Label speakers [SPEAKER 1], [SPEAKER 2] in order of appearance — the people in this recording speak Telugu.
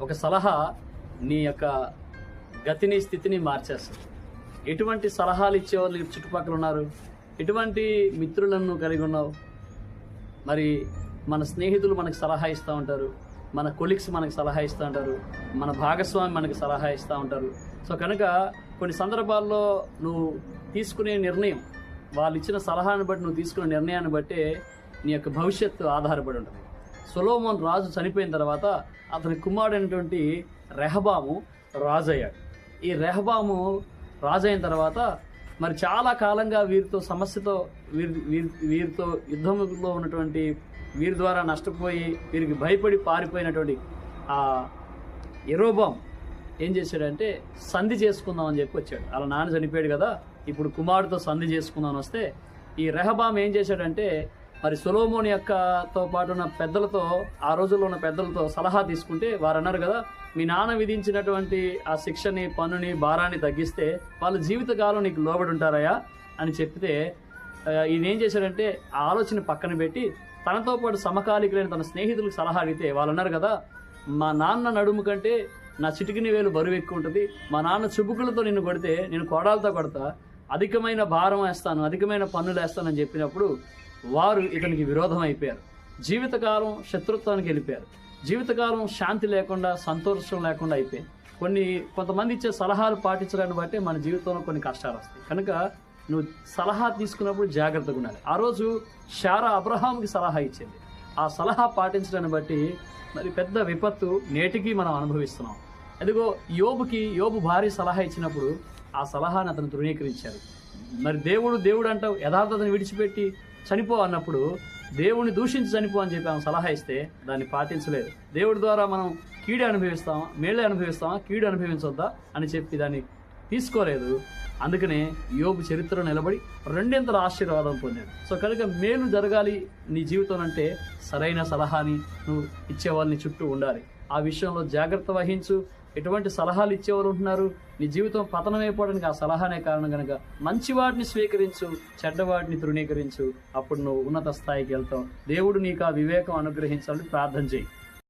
[SPEAKER 1] ఒక సలహా నీ యొక్క గతిని స్థితిని మార్చేస్తుంది. ఎటువంటి సలహాలు ఇచ్చేవాళ్ళు చుట్టుపక్కల ఉన్నారు? ఎటువంటి మిత్రులను కలిగి ఉన్నావు? మరి మన స్నేహితులు మనకు సలహా ఇస్తూ ఉంటారు. మన కొలిక్స్ మనకు సలహా ఇస్తూ ఉంటారు. మన భాగస్వామి మనకి సలహా ఇస్తూ ఉంటారు. సో కనుక కొన్ని సందర్భాల్లో నువ్వు తీసుకునే నిర్ణయం వాళ్ళు ఇచ్చిన సలహాను బట్టి నువ్వు తీసుకునే నిర్ణయాన్ని బట్టే నీ యొక్క భవిష్యత్తు ఆధారపడి ఉంటుంది. సొలోమోన్ రాజు చనిపోయిన తర్వాత అతని కుమారుడైనటువంటి రెహబాము రాజు అయ్యాడు ఈ రెహబాము రాజు అయిన తర్వాత మరి చాలా కాలంగా వీరితో సమస్యతో వీరి వీరి వీరితో యుద్ధంలో ఉన్నటువంటి వీరి ద్వారా నష్టపోయి వీరికి భయపడి పారిపోయినటువంటి ఆ ఎరోబాం ఏం చేశాడంటే సంధి చేసుకుందాం అని చెప్పి వచ్చాడు. అలా నాన్న చనిపోయాడు కదా ఇప్పుడు కుమారుడితో సంధి చేసుకుందామని వస్తే ఈ రెహబాం ఏం చేశాడంటే మరి సొలోమోన్ యొక్కతో పాటు ఉన్న పెద్దలతో ఆ రోజుల్లో ఉన్న పెద్దలతో సలహా తీసుకుంటే వారు అన్నారు కదా మీ నాన్న విధించినటువంటి ఆ శిక్షని పన్నుని భారాన్ని తగ్గిస్తే వాళ్ళ జీవితకాలం నీకు లోబడి ఉంటారయా అని చెప్తే ఈయన ఏం చేశాడంటే ఆ ఆలోచన పక్కన పెట్టి తనతో పాటు సమకాలికులైన తన స్నేహితులకు సలహా అడిగితే వాళ్ళు అన్నారు కదా మా నాన్న నడుము కంటే నా చిటికిని వేలు బరువు ఎక్కువ ఉంటుంది. మా నాన్న చుబుకులతో నిన్ను కొడితే నేను కోడాలతో కొడతా. అధికమైన భారం వేస్తాను అధికమైన పన్నులు వేస్తానని చెప్పినప్పుడు వారు ఇతనికి విరోధం అయిపోయారు జీవితకాలం శత్రుత్వానికి వెళ్ళిపోయారు. జీవితకాలం శాంతి లేకుండా సంతోషం లేకుండా అయిపోయింది కొన్ని కొంతమంది ఇచ్చే సలహాలు పాటించడాన్ని బట్టి మన జీవితంలో కొన్ని కష్టాలు వస్తాయి. కనుక నువ్వు సలహా తీసుకున్నప్పుడు జాగ్రత్తగా ఉండాలి. ఆ రోజు షారా అబ్రహాంకి సలహా ఇచ్చింది. ఆ సలహా పాటించడాన్ని బట్టి మరి పెద్ద విపత్తు నేటికి మనం అనుభవిస్తున్నాం. అదిగో యోబుకి యోబు భార్య సలహా ఇచ్చినప్పుడు ఆ సలహాను అతను తృణీకరించారు మరి దేవుడు దేవుడు అంటావు యథార్థతను విడిచిపెట్టి చనిపో అన్నప్పుడు దేవుణ్ణి దూషించి చనిపో అని చెప్పి ఆమె సలహా ఇస్తే దాన్ని పాటించలేదు. దేవుడి ద్వారా మనం కీడు అనుభవిస్తామా? మేలే అనుభవిస్తామా? కీడు అనుభవించొద్దా? అని చెప్పి దాన్ని తీసుకోలేదు. అందుకనే యోబు చరిత్ర నిలబడి రెండింతల ఆశీర్వాదం పొందాడు. సో కనుక మేలు జరగాలి నీ జీవితం అంటే సరైన సలహాని నువ్వు ఇచ్చేవాళ్ళని చుట్టూ ఉండాలి. ఆ విషయంలో జాగ్రత్త వహించు. ఎటువంటి సలహాలు ఇచ్చేవారు ఉంటున్నారు? నీ జీవితం పతనమైపోవడానికి ఆ సలహానే కారణం కనుక మంచివాటిని స్వీకరించు చెడ్డవాటిని తృణీకరించు. అప్పుడు నువ్వు ఉన్నత స్థాయికి వెళ్తావు. దేవుడు నీకు ఆ వివేకం అనుగ్రహించాలని ప్రార్థన చేయి.